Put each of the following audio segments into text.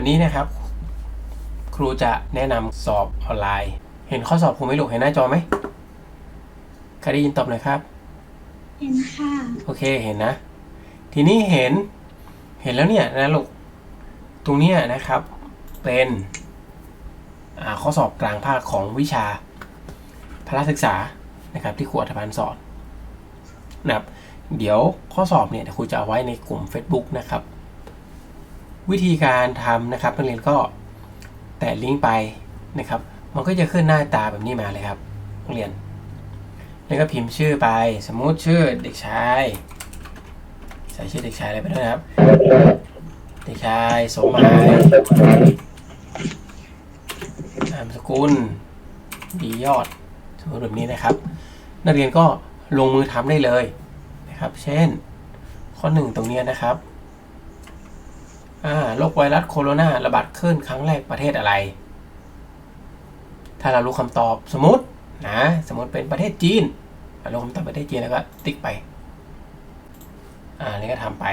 วันนี้นะครับ ครูจะแนะนำสอบออนไลน์ เห็นข้อสอบครูไหม่ลูกเห็นหน้าจอไหมใครได้ยินตอบหน่อยครับ เห็นค่ะ โอเคเห็นนะ ทีนี้เห็น เห็นแล้วเนี่ยนะลูกตรงเนี้ยนะครับ เป็นอ่าข้อสอบกลางภาคของวิชาพละศึกษานะครับ ที่ครูอัธพันธ์สอนนะครับ เดี๋ยวข้อสอบเนี่ยเดี๋ยวครูจะเอาไว้ในกลุ่ม Facebook นะครับ วิธีการทำนะครับนักเรียนก็แตะลิงก์ไปนะครับ มันก็จะขึ้นหน้าตาแบบนี้มาเลยครับนักเรียน แล้วก็พิมพ์ชื่อไปสมมุติชื่อเด็กชายใส่ชื่อเด็กชายอะไรไปด้วยนะครับ เด็กชายสมหมายนามสกุลดียอดสมมติแบบนี้นะครับ นักเรียนก็ลงมือทำได้เลยนะครับ เช่น ข้อหนึ่งตรงนี้นะครับ โรคไวรัสโคโรนาระบาดขึ้นครั้งแรกประเทศอะไร ถ้าเรารู้คำตอบสมมตินะสมมติเป็นประเทศจีนอะลงคำตอบประเทศจีนแล้วก็ติ๊กไป อ่านี่ก็ทำไป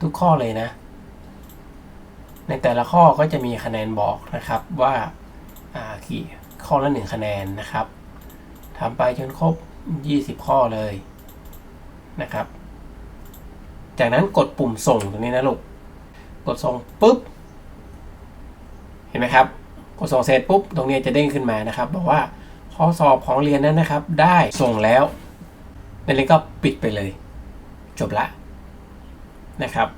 ทุกข้อเลยนะ ในแต่ละข้อก็จะมีคะแนนบอกนะครับว่าอ่ากี่ข้อละหนึ่งคะแนนนะครับทำไปจนครบ 20 ข้อเลยนะครับ จากนั้นกดปุ่มส่งตรงนี้นะลูก กดส่งปุ๊บ เห็นไหมครับ กดส่งเสร็จปุ๊บ ตรงนี้จะเด้งขึ้นมานะครับ บอกว่าข้อสอบของเรียนนั้นนะครับ ได้ส่งแล้วนักเรียนก็ปิดไปเลย จบละนะครับ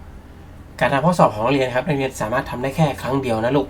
การทำข้อสอบของเรียนครับนักเรียนสามารถทำได้แค่ครั้งเดียวนะลูก